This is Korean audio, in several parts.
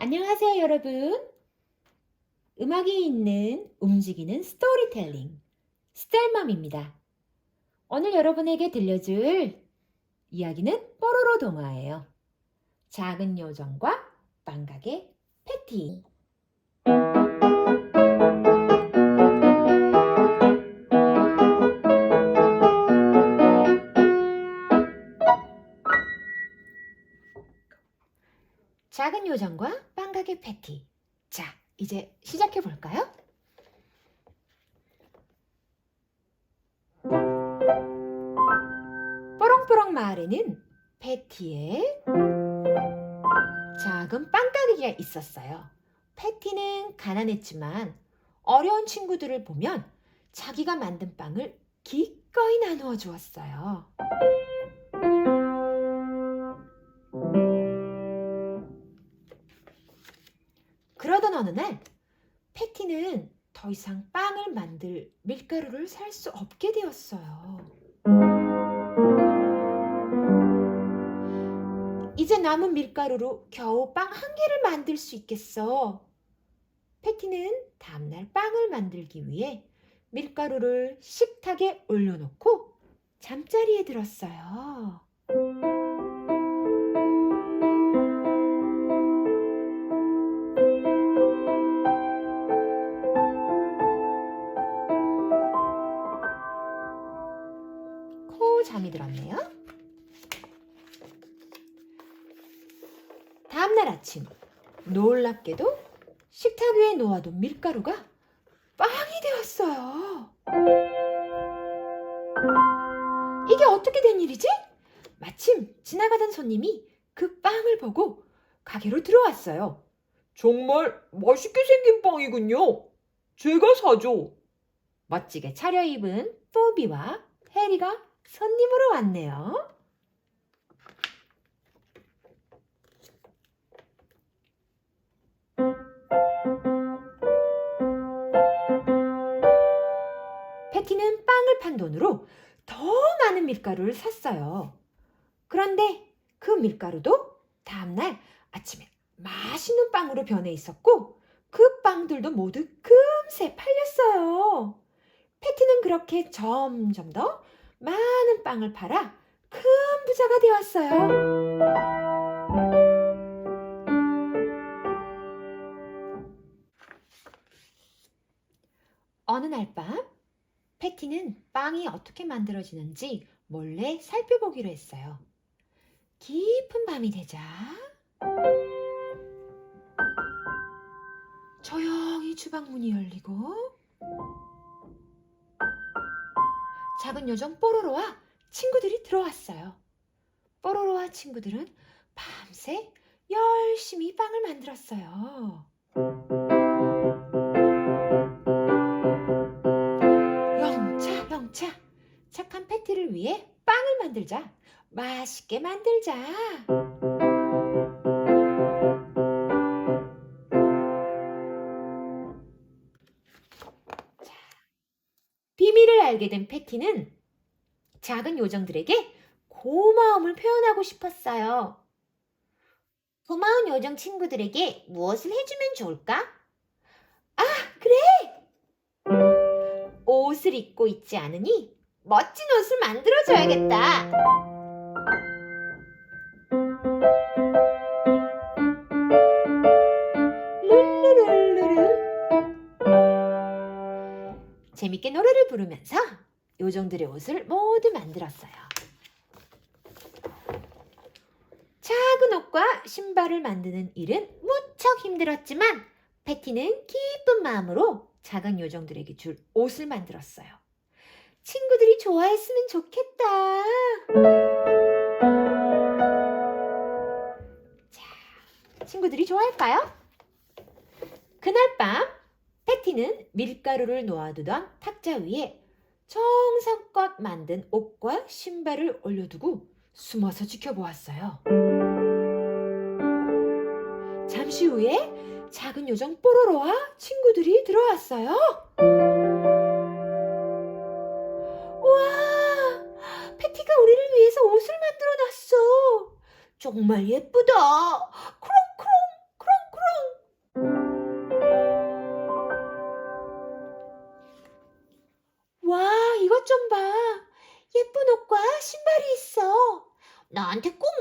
안녕하세요, 여러분. 음악이 있는 움직이는 스토리텔링 스텔맘입니다. 오늘 여러분에게 들려줄 이야기는 뽀로로 동화예요. 작은 요정과 빵가게 패티. 작은 요정과 빵가게 패티. 자, 이제 시작해 볼까요? 뽀롱뽀롱 마을에는 패티의 작은 빵가게가 있었어요. 패티는 가난했지만 어려운 친구들을 보면 자기가 만든 빵을 기꺼이 나누어 주었어요. 밀가루를 살 수 없게 되었어요. 이제 남은 밀가루로 겨우 빵 한 개를 만들 수 있겠어. 패티는 다음날 빵을 만들기 위해 밀가루를 식탁에 올려놓고 잠자리에 들었어요. 코 잠이 들었네요. 다음날 아침 놀랍게도 식탁 위에 놓아둔 밀가루가 빵이 되었어요. 이게 어떻게 된 일이지? 마침 지나가던 손님이 그 빵을 보고 가게로 들어왔어요. 정말 맛있게 생긴 빵이군요. 제가 사죠. 멋지게 차려입은 포비와 해리가 손님으로 왔네요. 패티는 빵을 판 돈으로 더 많은 밀가루를 샀어요. 그런데 그 밀가루도 다음날 아침에 맛있는 빵으로 변해 있었고 그 빵들도 모두 금세 팔렸어요. 패티는 그렇게 점점 더 많은 빵을 팔아 큰 부자가 되었어요. 어느 날 밤, 패티는 빵이 어떻게 만들어지는지 몰래 살펴보기로 했어요. 깊은 밤이 되자 조용히 주방 문이 열리고 작은 요정 뽀로로와 친구들이 들어왔어요. 뽀로로와 친구들은 밤새 열심히 빵을 만들었어요. 영차 영차 착한 패티를 위해 빵을 만들자. 맛있게 만들자. 알게 된 패티는 작은 요정들에게 고마움을 표현하고 싶었어요. 고마운 요정 친구들에게 무엇을 해주면 좋을까? 아, 그래! 옷을 입고 있지 않으니 멋진 옷을 만들어줘야겠다. 재밌게 노래를 부르면서 요정들의 옷을 모두 만들었어요. 작은 옷과 신발을 만드는 일은 무척 힘들었지만 패티는 기쁜 마음으로 작은 요정들에게 줄 옷을 만들었어요. 친구들이 좋아했으면 좋겠다. 자, 친구들이 좋아할까요? 그날 밤 패티는 밀가루를 놓아두던 탁자 위에 정성껏 만든 옷과 신발을 올려두고 숨어서 지켜보았어요. 잠시 후에 작은 요정 뽀로로와 친구들이 들어왔어요. 우와, 패티가 우리를 위해서 옷을 만들어 놨어. 정말 예쁘다.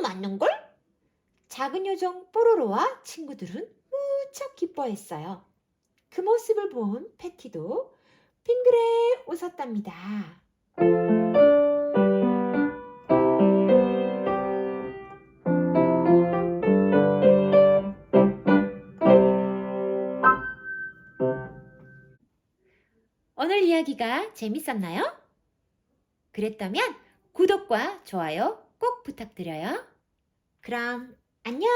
맞는걸? 작은 요정 뽀로로와 친구들은 무척 기뻐했어요. 그 모습을 본 패티도 빙그레 웃었답니다. 오늘 이야기가 재밌었나요? 그랬다면 구독과 좋아요 꼭 부탁드려요. 그럼 안녕!